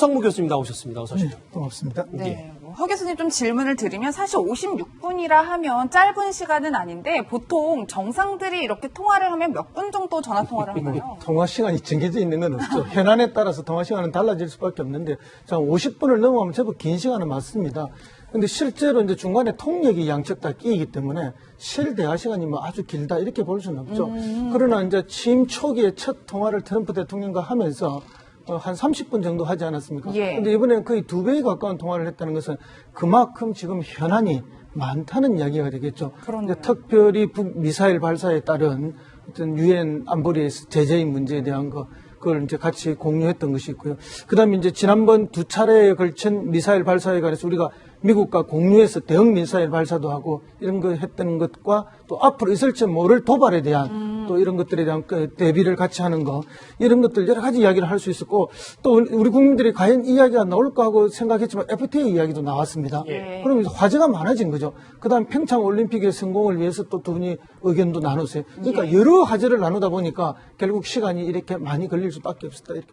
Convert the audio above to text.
성무 교수님 나오셨습니다. 어서 오십시오. 고맙습니다. 네. 뭐허 교수님 좀 질문을 드리면 사실 56분이라 하면 짧은 시간은 아닌데 보통 정상들이 이렇게 통화를 하면 몇 분 정도 전화 통화를 하나요? 통화 시간이 정해져 있는 건 없죠. 현안에 따라서 통화 시간은 달라질 수밖에 없는데, 자, 50분을 넘어가면 제법 긴 시간은 맞습니다. 근데 실제로 이제 중간에 통역이 양측 다 끼이기 때문에 실 대화 시간이 뭐 아주 길다 이렇게 볼 수는 없죠. 그러나 이제 취임 초기에 첫 통화를 트럼프 대통령과 하면서 어, 한 30분 정도 하지 않았습니까? 예. 근데 이번에 거의 두 배에 가까운 통화를 했다는 것은 그만큼 지금 현안이 많다는 이야기가 되겠죠. 이제 특별히 북 미사일 발사에 따른 어떤 유엔 안보리에서 제재인 문제에 대한 거 그걸 이제 같이 공유했던 것이 있고요. 그다음에 이제 지난번 두 차례에 걸친 미사일 발사에 관해서 우리가 미국과 공유해서 대응 미사일 발사도 하고 이런 거 했던 것과 또 앞으로 있을지 모를 도발에 대한 또 이런 것들에 대한 그 대비를 같이 하는 거 이런 것들 여러 가지 이야기를 할 수 있었고 또 우리 국민들이 과연 이 이야기가 나올까 하고 생각했지만 FTA 이야기도 나왔습니다. 예. 그럼 이제 화제가 많아진 거죠. 그다음 평창 올림픽의 성공을 위해서 또 두 분이 의견도 나눴어요. 그러니까 여러 화제를 나누다 보니까 결국 시간이 이렇게 많이 걸릴 수밖에 없었다 이렇게.